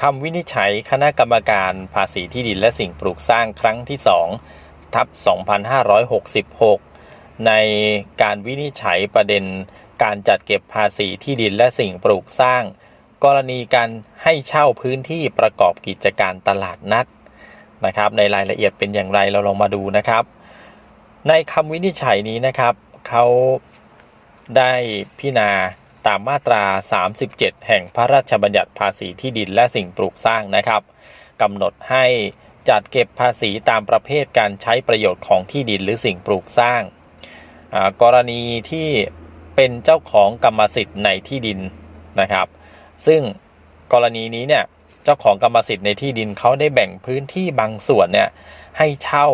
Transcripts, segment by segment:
คำวินิจฉัยคณะกรรมการภาษีที่ดินและสิ่งปลูกสร้างครั้งที่ 2 ทับ 2566 ในการวินิจฉัยประเด็นการจัดเก็บภาษีที่ดินและสิ่งปลูกสร้าง กรณีการให้เช่าพื้นที่ประกอบกิจการตลาดนัดนะครับในรายละเอียดเป็นอย่างไรเราลองมาดูนะครับ ในคำวินิจฉัยนี้นะครับเขาได้พิจารณา ตามมาตรา 37 แห่งพระราชบัญญัติภาษีที่ดินและสิ่งปลูกสร้างนะครับกำหนดให้จัดเก็บภาษีตามประเภทการใช้ประโยชน์ของที่ดินหรือสิ่งปลูกสร้าง กรณีที่เป็นเจ้าของกรรมสิทธิ์ในที่ดินนะครับ ซึ่งกรณีนี้เนี่ยเจ้าของกรรมสิทธิ์ในที่ดินเขาได้แบ่งพื้นที่บางส่วนเนี่ยให้เช่า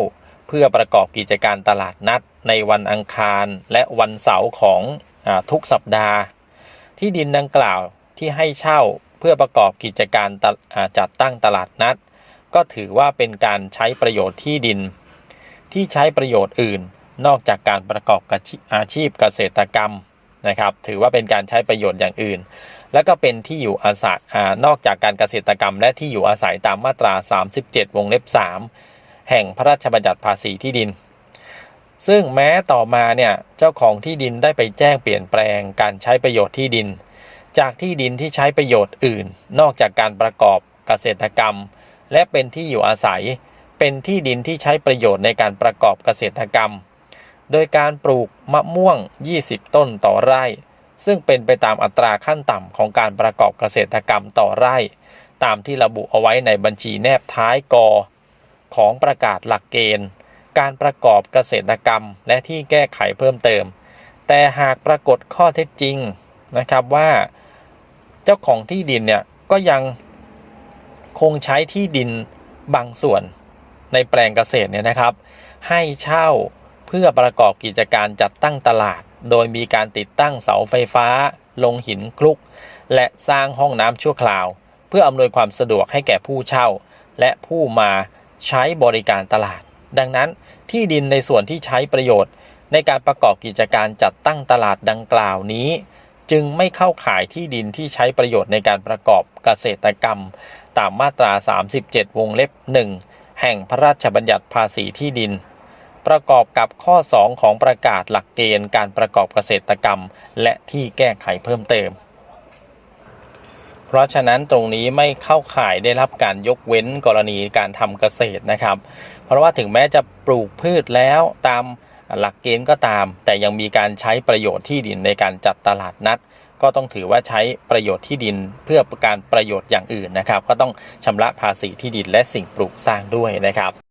เพื่อประกอบกิจการตลาดนัดในวันอังคารและวันเสาร์ของอทุกสัปดาห์ ที่ดินดังกล่าวที่ให้เช่าเพื่อประกอบกิจการจัดตั้งตลาดนัด ก็ถือว่าเป็นการใช้ประโยชน์ที่ดิน ที่ใช้ประโยชน์อื่น นอกจากการประกอบอาชีพเกษตรกรรมนะครับ ถือว่าเป็นการใช้ประโยชน์อย่างอื่น แล้วก็เป็นที่อยู่อาศัยนอกจากการเกษตรกรรม และที่อยู่อาศัยตามมาตรา 37 วงเล็บ 3 แห่งพระราชบัญญัติภาษีที่ดิน ซึ่งแม้ต่อมาเนี่ยเจ้าของที่ดินได้ไปแจ้งเปลี่ยนแปลงการใช้ประโยชน์ที่ดิน จากที่ดินที่ใช้ประโยชน์อื่น นอกจากการประกอบเกษตรกรรม และเป็นที่อยู่อาศัย เป็นที่ดินที่ใช้ประโยชน์ในการประกอบเกษตรกรรม โดยการปลูกมะม่วง 20 ต้นต่อไร่ ซึ่งเป็นไปตามอัตราขั้นต่ำของการประกอบเกษตรกรรมต่อไร่ ตามที่ระบุเอาไว้ในบัญชีแนบท้ายกอของประกาศหลักเกณฑ์ การประกอบเกษตรกรรม และที่แก้ไขเพิ่มเติม แต่หากปรากฏข้อเท็จจริงนะครับว่าเจ้าของที่ดินเนี่ยก็ยังคงใช้ที่ดินบางส่วนในแปลงเกษตรเนี่ยนะครับ ให้เช่าเพื่อประกอบกิจการจัดตั้งตลาด โดยมีการติดตั้งเสาไฟฟ้า ลงหินคลุก และสร้างห้องน้ำชั่วคราว เพื่ออำนวยความสะดวกให้แก่ผู้เช่า และผู้มาใช้บริการตลาด ดังนั้นที่ดินในส่วนที่ใช้ประโยชน์ ในการประกอบกิจการจัดตั้งตลาดดังกล่าวนี้ จึงไม่เข้าข่ายที่ดินที่ใช้ประโยชน์ในการประกอบเกษตรกรรม ตามมาตรา 37 วงเล็บ 1 แห่งพระราชบัญญัติภาษีที่ดิน ประกอบกับข้อ 2 ของประกาศหลักเกณฑ์การประกอบเกษตรกรรม และที่แก้ไขเพิ่มเติม เพราะฉะนั้นตรงนี้ไม่เข้าข่ายได้รับการยกเว้นกรณีการทำเกษตรนะครับ เพราะว่าถึงแม้จะปลูกพืชแล้วตามหลักเกณฑ์ก็ตาม แต่ยังมีการใช้ประโยชน์ที่ดินในการจัดตลาดนัด ก็ต้องถือว่าใช้ประโยชน์ที่ดินเพื่อการประโยชน์อย่างอื่นนะครับ ก็ต้องชำระภาษีที่ดินและสิ่งปลูกสร้างด้วยนะครับ